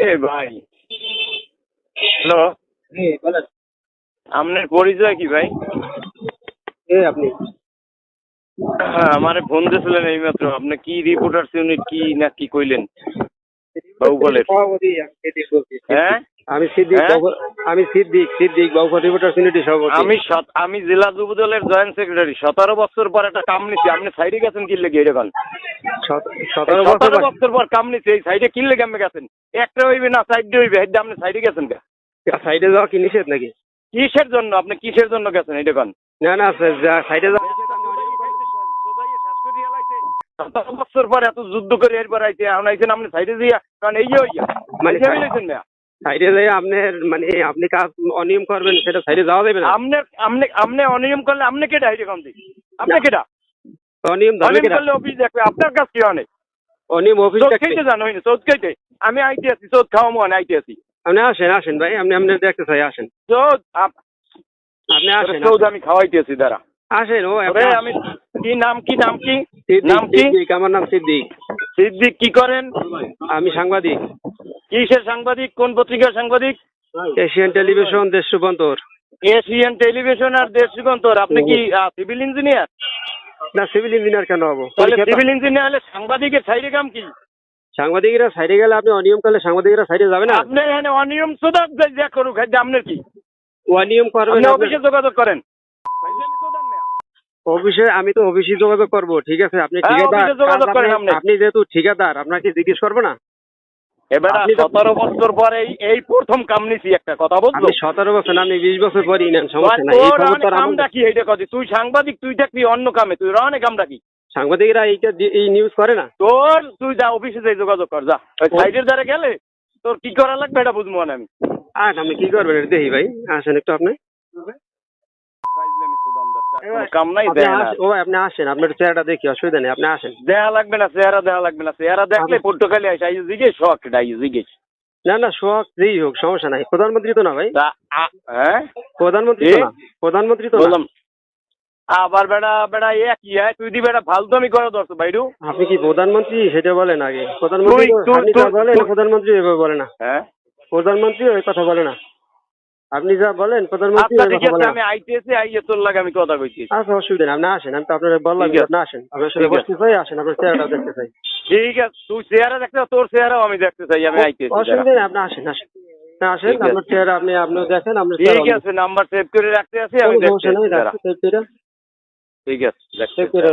এ ভাই। হ্যালো। বলেন। আপনার পরিচয় কি ভাই? এ আপনি। হ্যাঁ, আমারে ফোন দিয়েছিলেন এইমাত্র। আপনি কি রিপোর্টার্স ইউনিট কি না কি কইলেন? বাবু বলছি। হ্যাঁ? আমি সিদ্দিক হ্যাঁ? আমি সিদ্দিক সিদ্দিক বাবুপাটি রিপোর্টার ইউনিটি সভাপতি। আমি আমি জেলা যুব দলের জয়েন্ট সেক্রেটারি। সতেরো বছর পর একটা কাম নিছি। আপনি সাইডে গেছেন কি লেগে এরকম। সতেরো বছর পর কাম নিছি এই সাইডে কি লেগে আপনি গেছেন। একটা হইবে না সাইডে হইবে হেডে আপনি সাইডে গেছেন কে সাইডে যাওয়া কি নিষেধ নাকি? কিসের জন্য? আপনি কিসের জন্য গেছেন এটা কোন না না সাইডে যাওয়া সতেরো বছর পর এত যুদ্ধ করে এরপর আইতে এখন আইছেন আপনি সাইডে দিয়া কারণ এই হইয়া মানে সাইডে যাই আপনার মানে আপনি কাজ অনিয়ম করবেন সেটা সাইডে যাওয়া যাবে না। আপনি আপনি আপনি অনিয়ম করলে আপনি কেটা হাইটে কম দিই আপনি কেটা অনিয়ম অনিয়ম করলে অফিস দেখবে আপনার কাজ কি অনেক? অনিয়ম অফিস দেখতে জানো হইনি? চোদ খাইতে আমি আইতে আছি চোদ খাওয়া মনে আইতে আছি। আপনি আসেন আসেন ভাই আপনি আপনি দেখতে চাই আসেন। চোদ আপ- আপনি আসেন চোদ আমি খাওয়াইতে আছি দাঁড়া। আসেন ও আমি কি নাম কি নাম কি? নাম কি? আমার নাম সিদ্দিক। সিদ্দিক কি করেন? আমি সাংবাদিক। কিসের সাংবাদিক? কোন পত্রিকার সাংবাদিক? এশিয়ান টেলিভিশন দেশ রূপান্তর এশিয়ান টেলিভিশন আর দেশ যুগান্তর। আপনি কি সিভিল ইঞ্জিনিয়ার? না সিভিল ইঞ্জিনিয়ার কেন হব? তাহলে সিভিল ইঞ্জিনিয়ার হলে সাংবাদিকের সাইডে কাম কি? সাংবাদিকরা সাইডে গেলে আপনি অনিয়ম করলে সাংবাদিকরা সাইডে যাবে না? আপনি এখানে অনিয়ম সুদা যা করুক খাইতে আপনার কি? অনিয়ম করবেন অফিসে যোগাযোগ করেন। অফিসে আমি তো অফিসে যোগাযোগ করব ঠিক আছে? আপনি হ্যাঁ, ঠিকাদার। আপনি যেহেতু ঠিকাদার আপনাকে জিজ্ঞেস করব না? এবার সতেরো বছর পরে এই প্রথম কাম নিছি একটা কথা বলছো সতেরো বছর আপনি বিশ বছর আর কাম ডাকি এইটা কথা। তুই সাংবাদিক তুই দেখবি অন্য কামে। তুই অনেক কাম ডাকি সাংবাদিকরা এইটা এই নিউজ করে না? তোর তুই যা অফিসে যাই যোগাযোগ কর যা। সাইডের দ্বারা গেলে তোর কি করা লাগবে এটা বুঝব না আমি। আর আপনি কি করবেন দেখি ভাই। আসেন একটু আপনি। কোনো কাম নাই আপনি দেয় না। আসেন- ও আপনি আসেন আপনার চেহারাটা দেখি অসুবিধা নেই আপনি আসেন। দেয়া লাগবে না চেহারা দেয়া লাগবে না চেহারা দেখলে আসে আই জিজ্ঞেস শখ এটা আই জিজ্ঞেস। না না শখ যেই হোক সমস্যা নাই। প্রধানমন্ত্রী তো না ভাই? হ্যাঁ? প্রধানমন্ত্রী তো? না? প্রধানমন্ত্রী তো না? আবার বেড়া বেড়া এ কি হয় তুই দি বেড়া ফালতু আমি করে আপনি কি প্রধানমন্ত্রী সেটা বলেন আগে? প্রধানমন্ত্রী বলেন প্রধানমন্ত্রী এভাবে বলে না। হ্যাঁ? প্রধানমন্ত্রী ওই কথা বলে না। আপনি যা বলেন প্রধানমন্ত্রী আচ্ছা আমি আইতেছি আইয়ে তোর লাগে আমি কথা কইছি। আচ্ছা অসুবিধা নেই আপনি আসেন আমি তো আপনার বললাম আপনি আসেন। আপনার সাথে বসতে চাই আসেন আপনার চেহারাটা দেখতে চাই। ঠিক আছে তুই চেহারা দেখতে তোর চেহারাও আমি দেখতে চাই আমি আইতেছি অসুবিধা নেই আপনি আসেন আসেন। আসেন। আপনার চেহারা আপনি দেখেন ঠিক আছে নাম্বার সেভ করে রাখতে আছি আমি দেখতে সেভ করে। ঠিক আছে সেভ করে